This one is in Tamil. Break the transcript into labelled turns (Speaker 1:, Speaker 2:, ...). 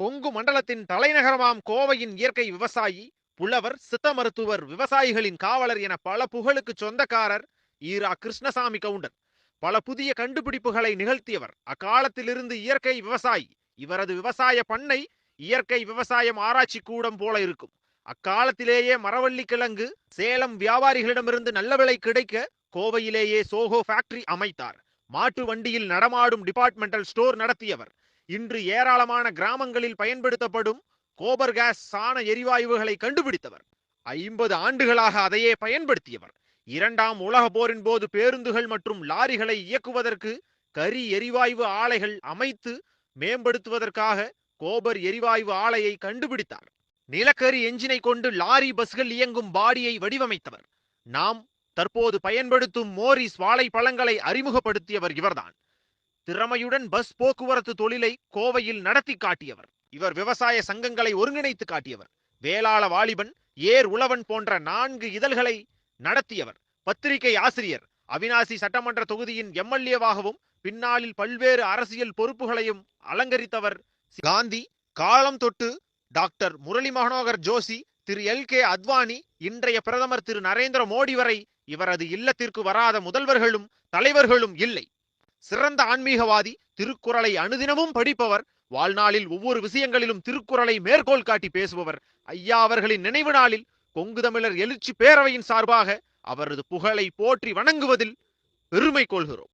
Speaker 1: கொங்கு மண்டலத்தின் தலைநகரமாம் கோவையின் இயற்கை விவசாயி புலவர் சித்த மருத்துவர் விவசாயிகளின் காவலர் என பல புகழுக்கு சொந்தக்காரர் ஈரா கிருஷ்ணசாமி கவுண்டர் பல புதிய கண்டுபிடிப்புகளை நிகழ்த்தியவர். அக்காலத்திலிருந்து இயற்கை விவசாயி. இவரது விவசாய பண்ணை இயற்கை விவசாயம் ஆராய்ச்சி கூடம் போல இருக்கும். அக்காலத்திலேயே மரவள்ளி கிழங்கு சேலம் வியாபாரிகளிடமிருந்து நல்ல விலை கிடைக்க கோவையிலேயே சோஹோ ஃபேக்டரி அமைத்தார். மாட்டு வண்டியில் நடமாடும் டிபார்ட்மெண்டல் ஸ்டோர் நடத்தியவர். இன்று ஏராளமான கிராமங்களில் பயன்படுத்தப்படும் கோபர் கேஸ் சாண எரிவாயுகளை கண்டுபிடித்தவர். ஐம்பது ஆண்டுகளாக அதையே பயன்படுத்தியவர். இரண்டாம் உலக போரின் போது பேருந்துகள் மற்றும் லாரிகளை இயக்குவதற்கு கரி எரிவாயு ஆலைகள் அமைத்து மேம்படுத்துவதற்காக கோபர் எரிவாயு ஆலையை கண்டுபிடித்தார். நிலக்கரி எஞ்சினை கொண்டு லாரி பஸ்கள் இயங்கும் பாடியை வடிவமைத்தவர். நாம் தற்போது பயன்படுத்தும் மோரிஸ் வாழைப்பழங்களை அறிமுகப்படுத்தியவர் இவர்தான். திறமையுடன் பஸ் போக்குவரத்து தொழிலை கோவையில் நடத்தி காட்டியவர். இவர் விவசாய சங்கங்களை ஒருங்கிணைத்து காட்டியவர். வேளாள வாலிபன் ஏர் உழவன் போன்ற நான்கு இதழ்களை நடத்தியவர். பத்திரிகை ஆசிரியர் அவினாசி சட்டமன்ற தொகுதியின் எம்எல்ஏவாகவும் பின்னாளில் பல்வேறு அரசியல் பொறுப்புகளையும் அலங்கரித்தவர். காந்தி காலம் தொட்டு doctor Murali Manohar Joshi Thiru. L. K. Advani இன்றைய பிரதமர் திரு. நரேந்திர மோடி வரை இவரது இல்லத்திற்கு வராத முதல்வர்களும் தலைவர்களும் இல்லை. சிறந்த ஆன்மீகவாதி திருக்குறளை அனுதினமும் படிப்பவர் வாழ்நாளில் ஒவ்வொரு விஷயங்களிலும் திருக்குறளை மேற்கோள் காட்டி பேசுபவர். ஐயா அவர்களின் நினைவு நாளில் கொங்கு தமிழர் எழுச்சி பேரவையின் சார்பாக அவரது புகழை போற்றி வணங்குவதில் பெருமை கொள்கிறோம்.